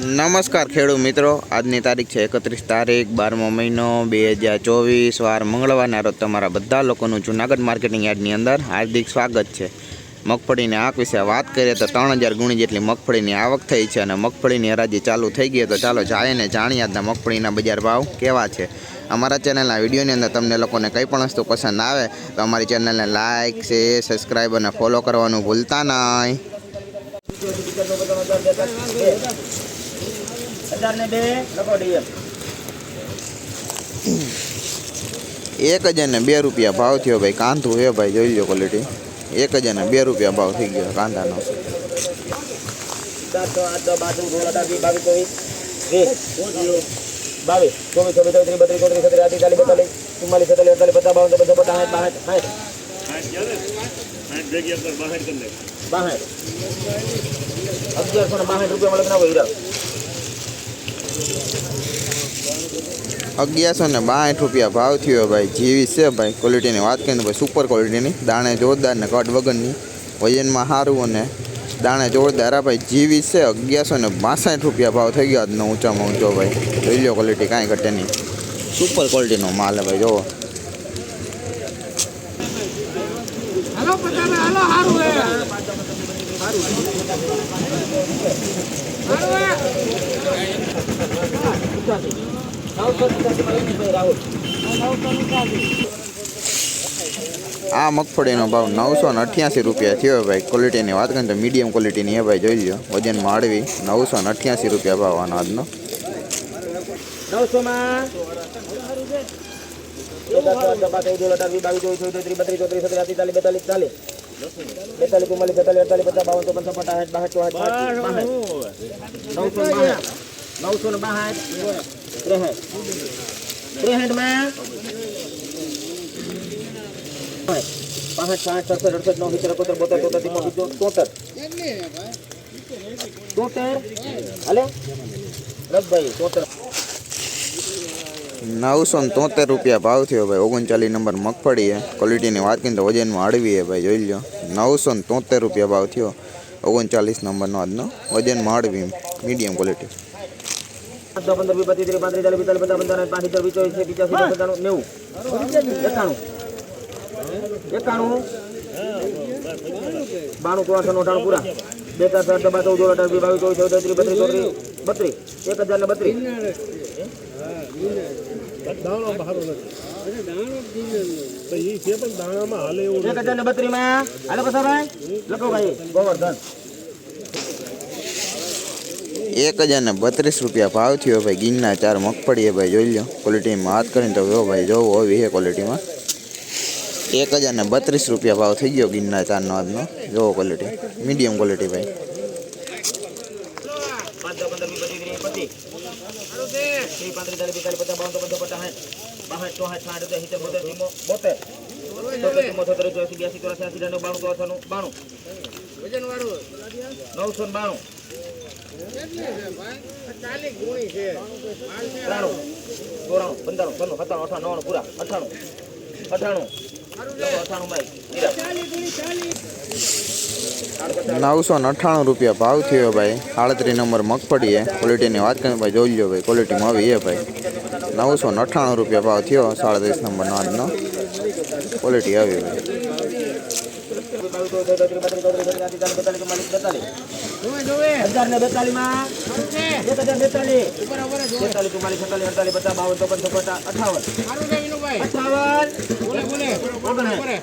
નમસ્કાર ખેડૂત મિત્રો આજની તારીખ છે એકત્રીસ તારીખ બારમો મહિનો બે હજાર ચોવીસ વાર મંગળવારના રોજ તમારા બધા લોકોનું જૂનાગઢ માર્કેટિંગ યાર્ડની અંદર હાર્દિક સ્વાગત છે મગફળીની આંક વિશે વાત કરીએ તો ત્રણ હજાર ગુણી જેટલી મગફળીની આવક થઈ છે અને મગફળીની હરાજી ચાલુ થઈ ગઈ તો ચાલો જાણીને જાણીએ આજના મગફળીના બજાર ભાવ કેવા છે અમારા ચેનલના વિડીયોની અંદર તમને લોકોને કંઈ પણ વસ્તુ પસંદ આવે તો અમારી ચેનલને લાઇક શેર સબસ્ક્રાઈબ અને ફોલો કરવાનું ભૂલતા નહીં હજાર ને બે લખો ડીએમ એક હજાર ને બે રૂપિયા ભાવ થયો ભાઈ કાંધું હે ભાઈ જોઈ લો ક્વોલિટી એક હજાર ને બે રૂપિયા ભાવ થઈ ગયો કાંધાનો બાવીસ ચોવીસ ચોવીસ ચોવીસ બત્રીસ ચોત્રીસ છત્રીસ આઠ ચાલીસ બેતાલીસ ચુમ્માલીસ છેતાલીસ અડતાલીસ પચાસ બાવન પચાસ પચાસ સાઠ સાઠ બાસઠ અગિયારસો ને બાસઠ રૂપિયામાં લગ્ન હોય અગિયારસો ને બાંઠ રૂપિયા ભાવ થયો ભાઈ જેવી છે ભાઈ ક્વોલિટીની વાત કરીને ભાઈ સુપર ક્વોલિટીની દાણે જોરદાર ને કટ વગરની વજનમાં સારું અને દાણે જોરદાર આ ભાઈ જેવી છે અગિયારસો ને બાસઠ રૂપિયા ભાવ થઈ ગયો આજનો ઊંચામાં ઊંચો ભાઈ જોઈ લો ક્વોલિટી કાંઈ ઘટે નહીં સુપર ક્વોલિટીનો માલ હે ભાઈ જોવો આ મગફળીનો ભાવ નવસો ને અઠ્યાસી રૂપિયા થયો ભાઈ ક્વોલિટીની વાત કરીએ તો મીડિયમ ક્વોલિટીની એ ભાઈ જોઈ લો વજન માળવી નવસો ને અઠ્યાસી રૂપિયા ભાવ આનો આજનો નવસોમાં બેતાલી ચુમ્માલીસ બેતાલીસ અડતાલીસ પચાસ બાવન ચોપન છપ્પન સાઠ બાસઠ ચોસઠ નવસો બાસઠ નવસો ને બાસઠ ત્રેસઠ ત્રેસઠ માં પાસઠ સાઠ સડસઠ અડસઠ નવ સિત્તેર એકોતેર બોતેર તોતેર ત્રીમો બીજો ચોતેર ચોતેર હાલે રસભાઈ ચોતેર नौ सौ तोतेर रुपया भाव थो भाई ओगनचालीस नंबर मगफड़ी है क्वालिटी की बात करें तो वजन में आड़वी है भाई जो लो नौ सौ तोतेर रुपया भाव थो ओगनचालीस नंबर आज वजन में आड़वी मीडियम क्वालिटी बाणु को आसन उठाणु एक हजार ने बतरीस रुपया भाव थी भाई गीन चार मगफड़ी है भाई जो लियो क्वालिटी में बात करें तो वो भाई जो वो भी में एक हजार ने बतरीस रुपया भाव थी गीन चार ना जो क्वालिटी मीडियम क्वालिटी भाई પંદર વીસ પચીસ ત્રીસ પચીસ ત્રીસ પાંત્રીસ ચાલીસ પચાસ બાવન પંદર પચાસ બાસઠ ચોસઠ સાઠ હજાર સિત્તેર બોતેર ચીમો બોતેર ચોતેર ચોસી બ્યાસી ચોરાસી આસી નવ બાણું ચોથાનું બાણું નવસો ને બાણું ત્રાણું ચોરાણું પંદાણું પન્નું સત્તાણું અઠાણું નવાણું પૂરા અઠાણું અઠાણું नौ सौ अठाणु रुपया भाव थो भाई आड़तरी नंबर मगफड़ी है क्वालिटी बात करें भाई जो लो भाई क्वालिटी मवी है भाई नौ सौ अठाणु रुपया भाव थो साड़ीस नंबर ना क्वॉलिटी आई જોવે ને બેતાલીસ એક હજાર બેતાલીસ બેતાલીસ ચુમ્માલીસ છતાલીસ અડતાલીસ પચાસ બાવન ચોપન ચોપન અઠાવન અઠાવન બોલે બોલે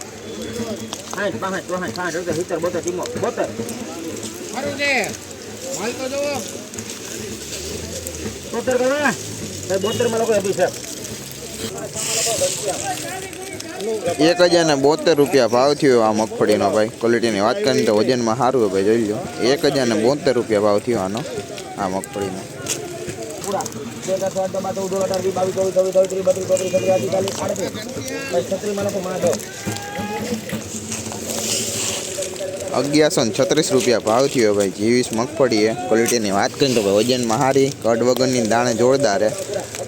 ઓગણ પાંચ ચોસઠ સાઠ અડધા સિત્તેર બોતેર ટીમો બોતેર બોતેર બોતેર માં લોકો અભિષેક એક હજાર ને બોતેર રૂપિયા ભાવ થયો આ મગફળીનો ભાઈ ક્વોલિટીની વાત કરીને તો વજનમાં સારું હોય ભાઈ જોઈ લો એક હજાર ને બોતેર રૂપિયા ભાવ થયો આનો આ મગફળીનો છત્રી અગિયારસો ને છત્રીસ રૂપિયા ભાવ થયો ભાઈ જીવીસ મગફળી એ ક્વોલિટીની વાત કરીએ તો ભાઈ વજનમાં હારી કડ વગરની દાણે જોરદાર હે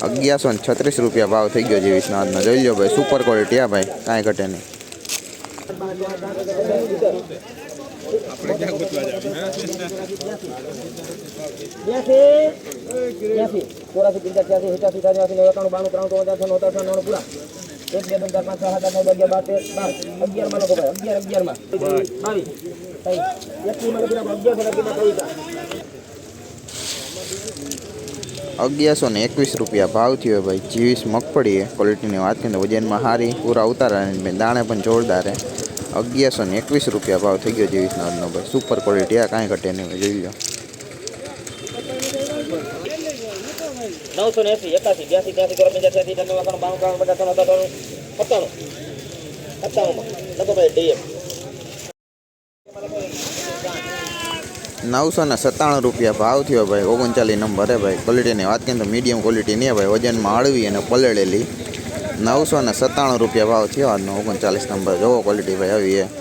અગિયારસો ને છત્રીસ રૂપિયા ભાવ થઈ ગયો જીવીસના આજનો જોઈ લો ભાઈ સુપર ક્વોલિટી આ ભાઈ કાંઈ ઘટે નહીં આપણે ક્યાં જો બે હજાર 5000 માં ભાગ્યા બટે તાર 11 માનો ભાઈ 11 11 માં ભાઈ 22 એક ટીમે ລະ બરા ભાગ્યા સડા કિલો પોલિતા 1121 રૂપિયો ભાવ થયો ભાઈ જીવીસ મક પડીએ ક્વોલિટી ની વાત કેન વજન માં હારી પૂરા ઉતરાને દાણે પણ જોરદાર છે 1121 રૂપિયો ભાવ થઈ ગયો જીવીસ નામનો સુપર ક્વોલિટી આ કાઈ ઘટેને લઈ લો નવસો ને એસી એકાસી બ્યાસી ત્યાંસી ચોરા પંચ્યાસી નવ્વાણું બાણું પચાસનું સત્તાણું સત્તાણું સત્તાણુંમાં લખો ભાઈ ડીએમ નવસો ને સત્તાણું રૂપિયા ભાવ થયો ભાઈ ઓગણચાલીસ નંબર હે ભાઈ ક્વોલિટીની વાત કરીએ તો મીડિયમ ક્વોલિટી નહીં ભાઈ વજનમાં હળવી અને પલળેલી નવસો ને સત્તાણું રૂપિયા ભાવ થયો આજનો ઓગણચાલીસ નંબર જોવો ક્વોલિટી ભાઈ આવી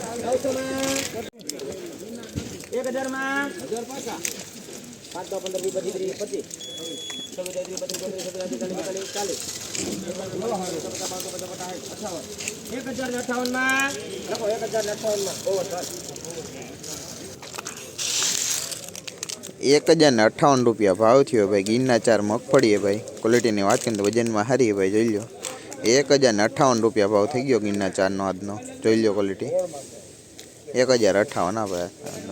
એ एक हजार ने अठावन रुपया भाव थो भाई गिरना चार मगफड़ी है भाई क्वालिटी ने बात करें तो वजन में हारी है भाई जो लो एक हज़ार ने अठावन रुपया भाव थी गो गिरना चार ना आज जो क्वालिटी एक हज़ार अठावन भाई